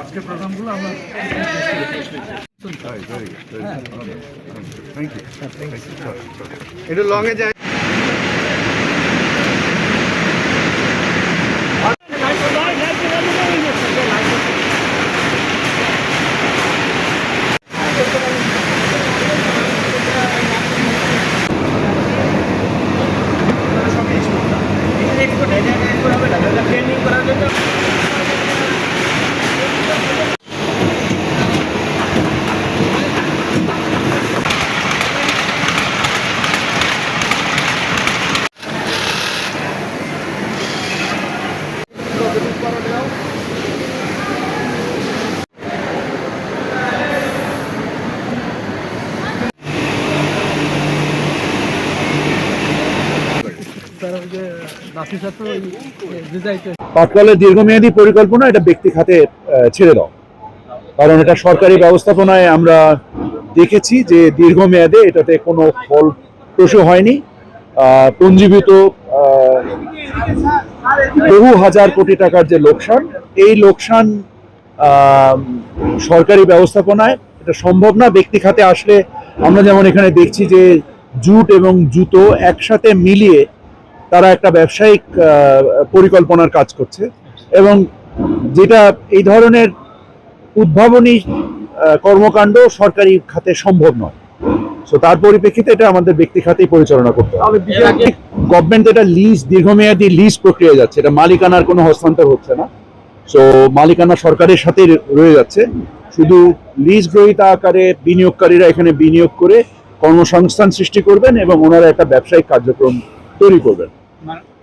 আজকের প্রোগ্রামগুলো আমরা থ্যাংক ইউ একটু লং এ যায় পাটকলের দীর্ঘমেয়াদী পরিকল্পনা এটা ব্যক্তি খাতে ছেড়ে দাও। কারণ এটা সরকারি ব্যবস্থাপনায় আমরা দেখেছি যে দীর্ঘমেয়াদে এটাতে কোনো ফল প্রসূ হয়নি পুঞ্জীভূত বহু হাজার কোটি টাকার যে লোকসান, এই লোকসান সরকারি ব্যবস্থাপনায় এটা সম্ভব না। ব্যক্তি খাতে আসলে আমরা যেমন এখানে দেখছি যে জুট এবং জুতো একসাথে মিলিয়ে তারা একটা ব্যবসায়িক পরিকল্পনার কাজ করছে এবং যেটা এই ধরনের উদ্ভাবনী কর্মকাণ্ড সরকারি খাতে সম্ভব নয়। সো তার পরিপ্রেক্ষিতে এটা আমাদের ব্যক্তি খাতেই পরিচালনা করতে হবে। গভর্নমেন্ট এটা লিজ দীর্ঘমেয়াদী লিজ প্রক্রিয়া যাচ্ছে। এটা মালিকানার কোনো হস্তান্তর হচ্ছে না। সো মালিকানা সরকারের সাথে রয়ে যাচ্ছে। শুধু লিজ গ্রহীতা আকারে বিনিয়োগকারীরা এখানে বিনিয়োগ করে কর্মসংস্থান সৃষ্টি করবেন এবং ওনারা একটা ব্যবসায়িক কার্যক্রম তৈরি করবেন। মানে